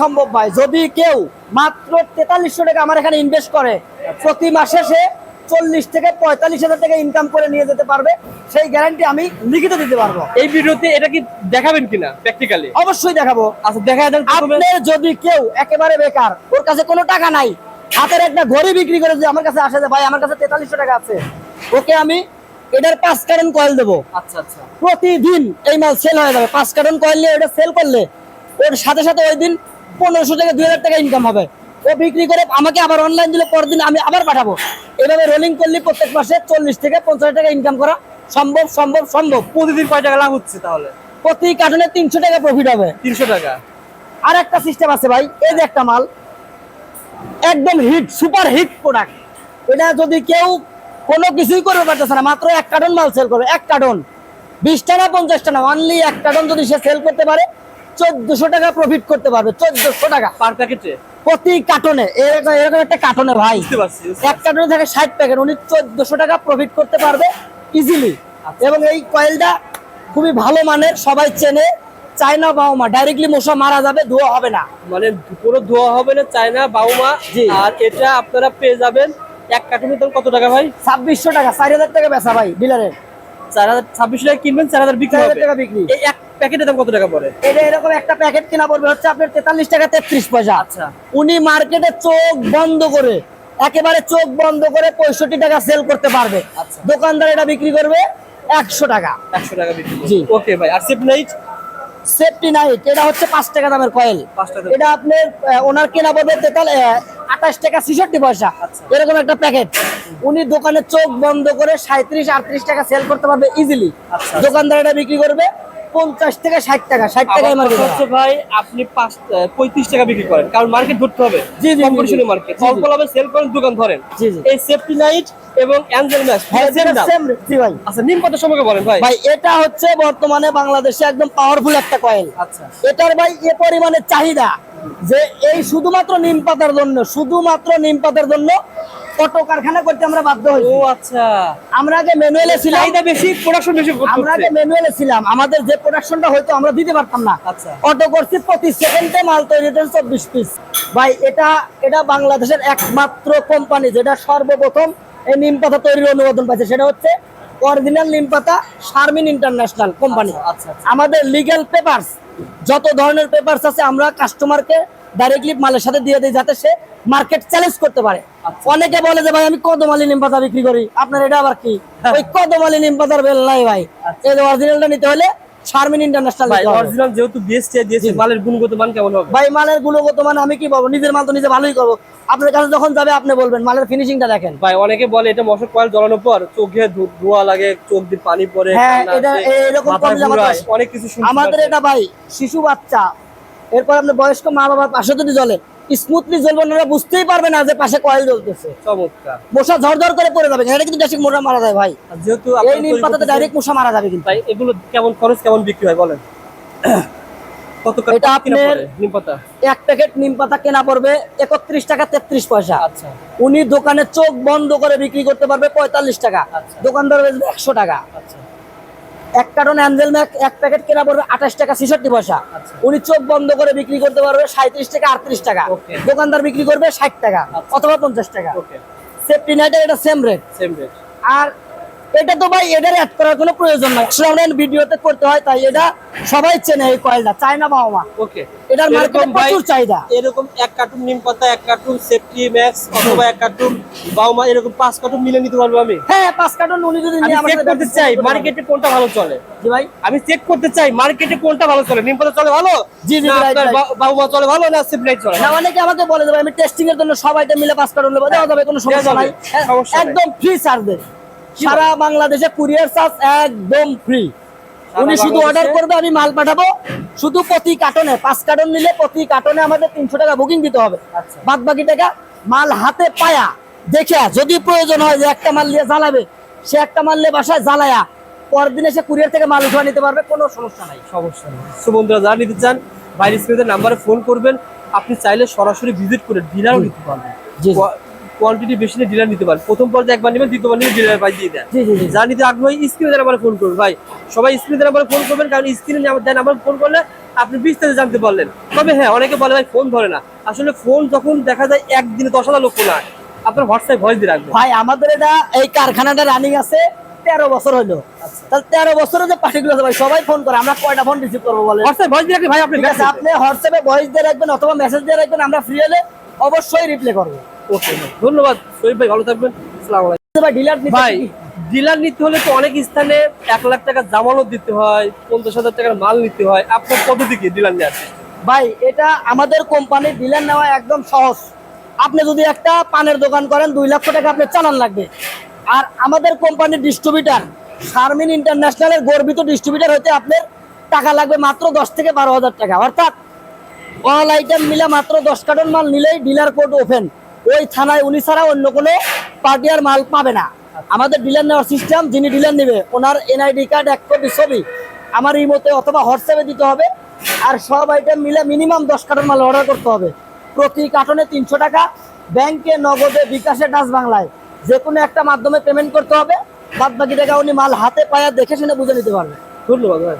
সম্ভব ভাই। যদি কেউ মাত্র তেতাল্লিশশো টাকা আমার এখানে ইনভেস্ট করে প্রতি মাসে সে চল্লিশ থেকে পঁয়তাল্লিশ হাজার টাকা ইনকাম করে নিয়ে যেতে পারবে। সেই গ্যারান্টি আমি লিখিত দিতে পারব। এই ভিডিওতে এটা কি দেখাবেন কিনা প্র্যাকটিক্যালি অবশ্যই দেখাবো। আচ্ছা দেখা। আপনি যদি কেউ একেবারে বেকার ওর কাছে কোনো টাকা নাই হাতের একটা ঘড়ি বিক্রি করে যে আমার কাছে আসে যে ভাই আমার কাছে তেতাল্লিশশো টাকা আছে ওকে আমি এটার পাঁচ কারণ কয়েল দেবো। আচ্ছা আচ্ছা। প্রতিদিন এই মাল সেল হয়ে যাবে। পাঁচ কার্টন কয়েল নিয়ে এটা সেল করলে ওর সাথে সাথে ওই দিন পনেরোশো থেকে দুই হাজার টাকা ইনকাম হবে। ও বিক্রি করে আমাকে আবার অনলাইন দিলে পরের দিন আমি আবার পাঠাবো। এভাবে রোলিং করলে প্রত্যেক মাসে চল্লিশ থেকে পঞ্চাশ টাকা ইনকাম করা সম্ভব সম্ভব সম্ভব। প্রতিদিন কয় টাকা লাভ হচ্ছে তাহলে? প্রতি কার্টনে তিনশো টাকা প্রফিট হবে। তিনশো টাকা। আর একটা সিস্টেম আছে ভাই এই যে একটা মাল। একদম হিট সুপার হিট প্রোডাক্ট এটা যদি কেউ কোনো কিছুই করতে পারতেছে না মাত্র এক কার্টন মাল সেল করবে এক কার্টন। বিশ টাকা পঞ্চাশ টাকা অনলি এক কার্টন যদি সে সেল করতে পারে চোদ্দশো টাকা প্রফিট করতে পারবে চোদ্দশো টাকা। পার প্যাকেটে? প্রতি কার্টনে এরকম এরকম একটা কার্টনে ভাই। এক কার্টনে থাকে ষাট প্যাকেট উনি চোদ্দশো টাকা প্রফিট করতে পারবে ইজিলি এবং এই কয়েলটা খুবই ভালো মানের সবাই চেনে। চায়না বাউমা ডাইরেক্টলি মশা মারা যাবে ধোয়া হবে না। মানে কোনো ধোয়া হবে না চায়না বাউমা। আর এটা আপনারা পেয়ে যাবেন এক কার্টুনের দাম কত টাকা ভাই? ছাব্বিশশো টাকা চার হাজার টাকা বেচা ভাই ডিলারের চার হাজার ছাব্বিশশো টাকা কিনবেন চার হাজার বিক্রি টাকা বিক্রি। এক প্যাকেটের দাম কত টাকা পড়ে? এটা এরকম একটা প্যাকেট কিনা পড়বে হচ্ছে আপনার তেতাল্লিশ টাকা তেত্রিশ পয়সা। আচ্ছা। উনি মার্কেটে চোখ বন্ধ করে একেবারে চোখ বন্ধ করে পঁয়ষট্টি টাকা সেল করতে পারবে। আচ্ছা। দোকানদার এটা বিক্রি করবে একশো টাকা। একশো টাকা বিক্রি জি। ওকে ভাই আর সেফ নাইট সেফটি নাইট এটা হচ্ছে পাঁচ টাকা দামের কয়েল এটা আপনার ওনার কেনা পড়বে তেতাল আঠাশ টাকা ছিষট্টি পয়সা। আচ্ছা। এরকম একটা প্যাকেট উনি দোকানে চোখ বন্ধ করে সাঁত্রিশ আটত্রিশ টাকা সেল করতে পারবে ইজিলি আচ্ছা। দোকানদার এটা বিক্রি করবে পঞ্চাশ থেকে ষাট টাকা ষাট টাকায় মার্কেট হচ্ছে ভাই আপনি পাঁচ পঁয়ত্রিশ টাকা বিক্রি করেন। কারণ মার্কেট ধরতে হবে। জি, জি, কম্পিটিশনের মার্কেট। অল্প লাভে সেল করেন দোকান ধরেন। জি, জি। এই সেফটি নাইট এবং অ্যাঞ্জেল হ্যাঁ, জি ভাই। আচ্ছা নিম কত সম্পর্কে বলেন ভাই? ভাই এটা হচ্ছে বর্তমানে বাংলাদেশে একদম পাওয়ারফুল একটা কয়েল আচ্ছা। এটার ভাই এ পরিমাণে চাহিদা যে এই শুধুমাত্র নিম পাতার জন্য শুধুমাত্র নিম পাতার জন্য অটো কারখানা করতে আমরা বাধ্য ও আচ্ছা। আমরা আগে ম্যানুয়ালে ছিলাম চাহিদা বেশি প্রোডাকশন বেশি আমরা আগে ম্যানুয়ালে ছিলাম আমাদের যে প্রোডাকশনটা হয়তো আমরা দিতে পারতাম না। আচ্ছা। অটো করছি প্রতি সেকেন্ডে মাল তৈরি হতেন চব্বিশ পিস ভাই এটা এটা বাংলাদেশের একমাত্র কোম্পানি যেটা সর্বপ্রথম এই নিম পাতা তৈরির অনুমোদন পাইছে। সেটা হচ্ছে অরিজিনাল নিম পাতা শারমিন ইন্টারন্যাশনাল কোম্পানি আচ্ছা, আচ্ছা। আমাদের লিগ্যাল পেপারস যত ধরনের পেপারস আছে আমরা কাস্টমারকে ডাইরেক্টলি মালের সাথে দিয়ে দিই যাতে সে মার্কেট চ্যালেঞ্জ করতে পারে। আচ্ছা। অনেকে বলে যে ভাই আমি কদমালি নিম পাতা বিক্রি করি। আপনার এটা আবার কি? ওই কদমালি নিম পাতার বেল নাই ভাই। আচ্ছা। এই অরিজিনালটা নিতে হলে শারমিন ইন্টারন্যাশনাল ভাই অরিজিনাল যেহেতু বিএসটি দিয়েছে মালের গুণগত মান কেমন হবে? ভাই মালের গুণগত মানে আমি কি বলব? নিজের মাল তো নিজে ভালোই করব। আপনার কাছে যখন যাবে আপনি বলবেন মালের ফিনিশিংটা দেখেন। ভাই অনেকে বলে এটা মশক কয়েল জ্বালানোর পর চোখে ধোঁয়া লাগে চোখ দিয়ে পানি পড়ে হ্যাঁ, এটা- এরকম অনেক কিছু আমাদের এটা ভাই শিশু বাচ্চা। এরপর আপনার বয়স্ক মা বাবার পাশে যদি জ্বলে স্মুথলি জ্বলবে না বুঝতেই পারবে না যে পাশে কয়েল জ্বলতেছে। চমৎকার। মশা ঝরঝর করে পড়ে যাবে এটা কিন্তু বেশি মোটা মারা যায় ভাই। যেহেতু এই নিম পাতাতে ডাইরেক্ট মশা মারা যাবে কিন্তু। ভাই এগুলো কেমন খরচ কেমন বিক্রি হয় বলেন? কত এটা আপনার- নিম পাতা? এক প্যাকেট নিম পাতা কেনা পড়বে একত্রিশ টাকা পয়সা। আচ্ছা। উনি দোকানে চোখ বন্ধ করে বিক্রি করতে পারবে পঁয়তাল্লিশ টাকা। আচ্ছা। দোকানদার বেচবে একশো টাকা। আচ্ছা। এক কার্টন অ্যাঞ্জেল ম্যাক এক প্যাকেট কেনা পড়বে আঠাশ টাকা ছেষট্টি পয়সা। আচ্ছা। উনি চোখ বন্ধ করে বিক্রি করতে পারবে সাঁত্রিশ টাকা আটত্রিশ টাকা। দোকানদার বিক্রি করবে ষাট টাকা আচ্ছা। অথবা পঞ্চাশ টাকা। সেফটি নাইটের এটা সেম রেট সেম রেট আর এটা তো ভাই এটার অ্যাড করার কোনো প্রয়োজন নাই। আসলে আমরা ভিডিওতে করতে হয় তাই এটা সবাই চেনে এই কয়েলটা চায়না বাবা ওকে এটার মার্কেটে প্রচুর চাহিদা। এরকম এক কার্টুন নিম পাতা এক কার্টুন সেফটি ম্যাক্স অথবা এক কার্টুন বাউমা এরকম পাঁচ কার্টুন মিলে নিতে পারব আমি। হ্যাঁ পাঁচ কার্টন উনি যদি নিয়ে সাথে করতে চাই মার্কেটে কোনটা ভালো চলে। জি ভাই। আমি চেক করতে চাই মার্কেটে কোনটা ভালো চলে। নিম পাতা চলে ভালো? জি, জি, আপনার বাউমা চলে ভালো না সেফটি চলে না অনেকে আমাকে বলে দেবে আমি টেস্টিং এর জন্য সবাইটা মিলে পাঁচ কার্টুন নেব। দেওয়া যাবে কোনো সমস্যা নাই। একদম ফ্রি সার্ভিস সারা বাংলাদেশে কুরিয়ার চার্জ একদম ফ্রি উনি শুধু অর্ডার করবে আমি মাল পাঠাবো। শুধু প্রতি কার্টনে পাঁচ কার্টন নিলে প্রতি কার্টনে আমাদের তিনশো টাকা বুকিং দিতে হবে। আচ্ছা। বাদ বাকি টাকা মাল হাতে পায়া দেখে যদি প্রয়োজন হয় যে একটা মাল নিয়ে জ্বালাবে সে একটা মাল নিয়ে বাসায় জ্বালায়া পরের দিন এসে কুরিয়ার থেকে মাল উঠে নিতে পারবে কোনো সমস্যা নাই। সমস্যা নেই। সো বন্ধুরা যারা নিতে চান বাইরে স্ক্রিনের নাম্বারে ফোন করবেন। আপনি চাইলে সরাসরি ভিজিট করে ডিলারও নিতে পারবেন। কোয়ান্টিটি বেশি নিয়ে ডিলার নিতে পারেন প্রথম পর্যায়ে একবার নেবেন দ্বিতীয়বার নিয়ে ডিলার প্রাইস দিয়ে দেন। যা নিতে আগ্রহী স্ক্রিনে নাম্বারে ফোন করুন ভাই। সবাই স্ক্রিনে নাম্বারে ফোন করবেন কারণ স্ক্রিনে দেওয়ার নাম্বারে ফোন করলে আপনি বিস্তারিত জানতে পারলেন। তবে হ্যাঁ অনেকে বলে ভাই ফোন ধরে না। আসলে ফোন যখন দেখা যায় একদিনে দশ হাজার লোক না আপনার হোয়াটসঅ্যাপ ভয়েস দিয়ে রাখবেন। ভাই আমাদের এটা এই কারখানাটা রানিং আছে তেরো বছর হলো। তাহলে তেরো বছরের যে পার্টিগুলো আছে ভাই সবাই ফোন করে আমরা কয়টা ফোন রিসিভ করব বলে হোয়াটসঅ্যাপ ভয়েস দিয়ে রাখলে ভাই আপনি আপনি হোয়াটসঅ্যাপে ভয়েস দিয়ে রাখবেন অথবা মেসেজ দিয়ে রাখবেন আমরা ফ্রি হলে অবশ্যই রিপ্লাই করব। ওকে ধন্যবাদ। শরীফ ভাই ভালো থাকবেন। ভাই ডিলার ভাই ডিলার নিতে হলে তো অনেক স্থানে এক লাখ টাকা জামানত দিতে হয় পঞ্চাশ হাজার টাকার মাল নিতে হয়। আপনার পদ্ধতি কি ডিলার নেওয়ার? ভাই এটা আমাদের কোম্পানির ডিলার নেওয়া একদম সহজ। আপনি যদি একটা পানের দোকান করেন দুই লক্ষ টাকা আপনার চালান লাগবে। আর আমাদের কোম্পানির ডিস্ট্রিবিউটার শারমিন ইন্টারন্যাশনালের গর্বিত ডিস্ট্রিবিউটার হতে আপনার টাকা লাগবে মাত্র দশ থেকে বারো হাজার টাকা। অর্থাৎ অল আইটেম মিলে মাত্র দশ কার্টন মাল নিলেই ডিলার কোড ওপেন। ওই থানায় উনি ছাড়া অন্য কোনো পার্টি আর মাল পাবে না। আমাদের ডিলার নেওয়ার সিস্টেম, যিনি ডিলার নেবে, ওনার এনআইডি কার্ড, এক কপি ছবি, আমার এই মতে অথবা হোয়াটসঅ্যাপে দিতে হবে। আর সব আইটেম মিলে মিনিমাম দশ কার্টন মাল অর্ডার করতে হবে। প্রতি কার্টনে তিনশো টাকা। ব্যাংকে, নগদে, বিকাশে, ডাচ বাংলায়। যে কোনো একটা মাধ্যমে পেমেন্ট করতে হবে। বাদ বাকি টাকা উনি মাল হাতে পায়া দেখে শুনে বুঝে নিতে পারবে। ধন্যবাদ ভাই।